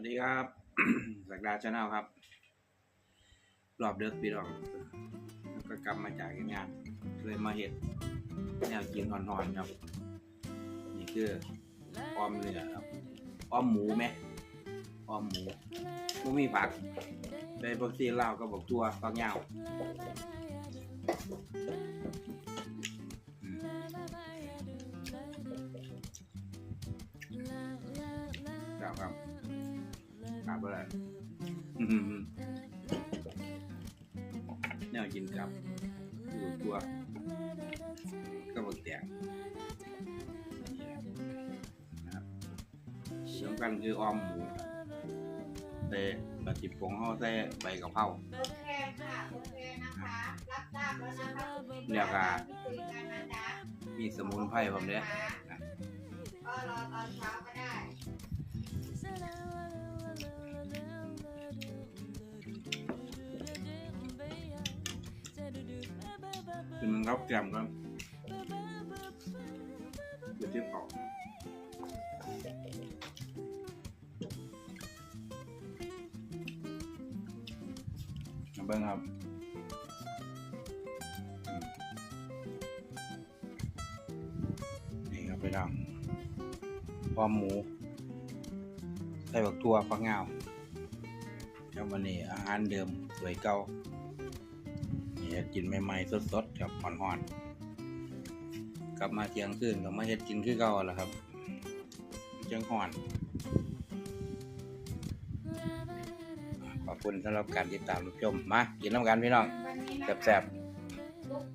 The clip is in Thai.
วัสดีครับสักดาชาแนลครับ รอบเดึกพี่น้องแล้วก็กลับมาจากงานเลยมาเห็ดแนวกินอ่อนๆครับ นี่คืออ้อมเนื้อครับอ้อมหมูไหมอ้อมหมูไม่มีผักได้ผักซีลาวก็บอกตัวฟักยาวอืมครับครับ ครับอะไรอื้อหือแนวกินครับอยู่ตัวก็บอกแตกนะครับสำคัญคือออมหมูแต่ปฏิปงเขาใส่ใบกะเพราโอเคค่ะโอเคนะคะรับทราบแล้วนะคะคุณเรียกว่าคุยกันนะจ๊ะมีสมุนไพรผมเนี่ยก็รอตอนเช้า รับแกมก็เดี๋ยวที่เผาเอาเบิ้งครับนี่ครับไปดองพร้อมหมู ใส่บักตัวฟักงาวแล้ววันนี้อาหารเดิมสวยเก่า นี่กินใหม่ๆสดๆครับห่อนๆกลับมาเที่ยงคืนก็มาเฮ็ดกินคือเก่าแล้วครับจังห่อนขอบคุณสำหรับการติดตามรับชมมากินน้ำกันพี่น้องแซ่บๆ